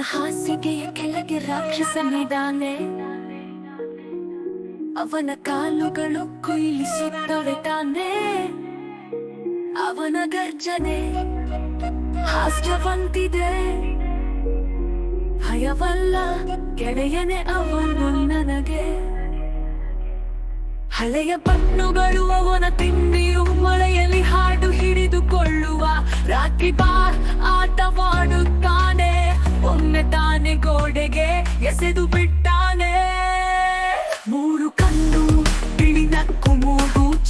ಹಾಸಿಗೆಯ ಕೆಳಗೆ ರಾಕ್ಷಸನಿದ್ದಾನೆ ಅವನ ಕಾಲುಗಳು ಕುಯಿಲಿಸುತ್ತವೆ ತಾನೆ. ಅವನ ಗರ್ಜನೆ ಹಾಸ್ಯವಂತಿದೆ. ಭಯವಲ್ಲ ಗೆಳೆಯನೆ ಅವನು ನನಗೆ. ಹಳೆಯ ಪಣ್ಣುಗಳು ಅವನ ತಿಂಡಿಯು ಮಳೆಯಲ್ಲಿ ಹಾಡು ಹಿಡಿದುಕೊಳ್ಳುವ. ರಾತ್ರಿ ಬಾರ್ ಆಟವಾಡುತ್ತಾನೆ ಎಸೆದು ಬಿಟ್ಟಾನೆ. ಮೂರು ಕಣ್ಣು, ಬಿಳಿ ನಕ್ಕು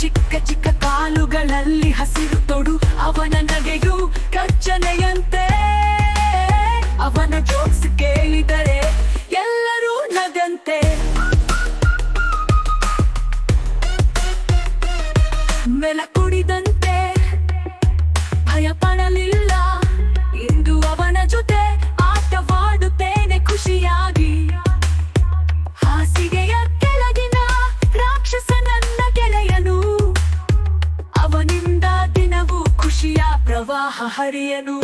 ಚಿಕ್ಕ ಚಿಕ್ಕ ಕಾಲುಗಳಲ್ಲಿ ಹಸಿರು ತೊಡು, ಅವನ ನಗೆಯು ಕಚ್ಚನೆಯಂತೆ ಅವನ ಜೋಕ್ಸ್ ಕೇಳಿದರೆ ಎಲ್ಲರೂ ನಗಂತೆ. ಮೆಲ ಕುಡಿದಂತೆ ಪ್ರವಾಹ ಹರಿಯನು.